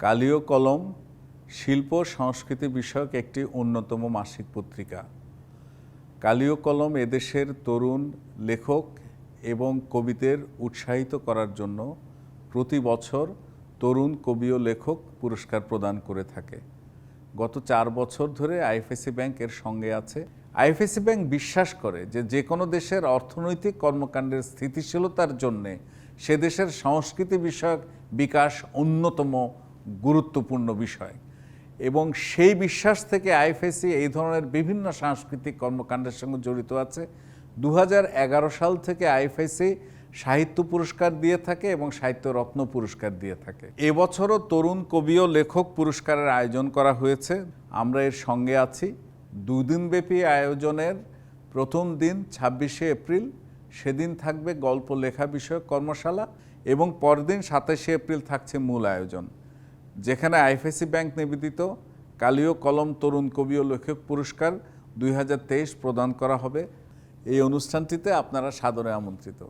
কালীয় কলম শিল্প সংস্কৃতি বিষয়ক একটি অন্যতম মাসিক পত্রিকা। কালীয় কলম এদেশের তরুণ, লেখক এবং কবিদের উৎসাহিত করার জন্য প্রতি বছর তরুণ কবি ও লেখক পুরস্কার প্রদান করে থাকে। গত চার বছর ধরে আইএফএসি ব্যাংক এর সঙ্গে আছে। আইএফএসি ব্যাংক বিশ্বাস করে যে যে কোনো দেশের অর্থনৈতিক কর্মকাণ্ডের স্থিতিশীলতার জন্যে সে দেশের সংস্কৃতি বিষয়ক বিকাশ অন্যতম গুরুত্বপূর্ণ বিষয়। এবং সেই বিশ্বাস থেকে আইএফএসি এই ধরনের বিভিন্ন সাংস্কৃতিক কর্মকাণ্ডের সঙ্গে জড়িত আছে। দু হাজার এগারো সাল থেকে আইএফএসি সাহিত্য পুরস্কার দিয়ে থাকে এবং সাহিত্য রত্ন পুরস্কার দিয়ে থাকে। এবছরও তরুণ কবি ও লেখক পুরস্কারের আয়োজন করা হয়েছে। আমরা এর সঙ্গে আছি। দুদিনব্যাপী আয়োজনের প্রথম দিন, ছাব্বিশে এপ্রিল। সেদিন থাকবে গল্প লেখা বিষয়ক কর্মশালা এবং পরদিন সাতাশে এপ্রিল থাকছে মূল আয়োজন। যেখানে আইএফএসি ব্যাংক নিবেদিত কালীয় কলম তরুণ কবি ও লেখক পুরস্কার দুই হাজার তেইশ প্রদান করা হবে। এই অনুষ্ঠানটিতে আপনারা সাদরে আমন্ত্রিত।